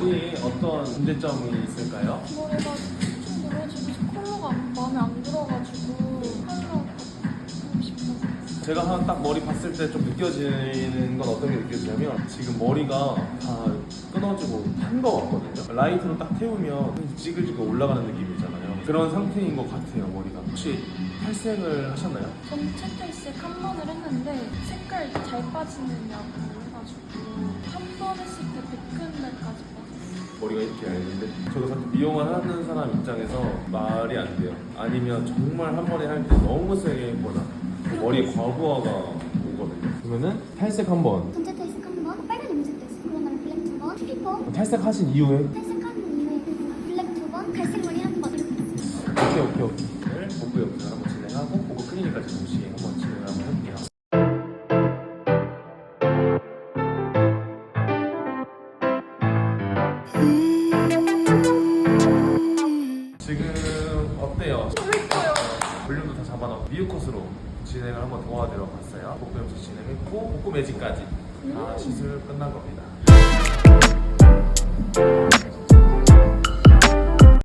머리에 어떤 문제점이 있을까요? 머리가 좀 늘어지고 컬러가 안- 마음에 안 들어가지고 컬러 바꾸고 싶어서 제가 한 딱 머리 봤을 때 좀 느껴지는 건 어떤 게 느껴지냐면 지금 머리가 다 끊어지고 탄 거 같거든요. 라이트로 딱 태우면 지글지글 올라가는 느낌이잖아요. 그런 상태인 것 같아요, 머리가. 혹시 탈색을 하셨나요? 전 채택색 한 번을 했는데 색깔 잘 빠지느냐고 머리가 이렇게 얇은데 저도 같은 미용을 하는 사람 입장에서 말이 안 돼요. 아니면 정말 한 번에 할 때 너무 세게 했거나 머리에 과부하가 오거든요. 그러면은 탈색 한 번. 전체 탈색 한 번, 빨간 염색 탈색, 그런 다음에 블랙 두 번, 스피퍼 탈색하신 이후에 탈색한 이후에 블랙 두 번, 갈색 머리 한 번. 오케이 오케이 오케이. 복부 영상을 한번 진행하고 복부 클리닉까지 동시에 한번 한번 어때요? 볼륨도 다 잡아놓고 미유컷으로 진행을 한번 도와드려 봤어요. 복부 염색 진행했고 복부 매직까지 다 시술 끝난 겁니다.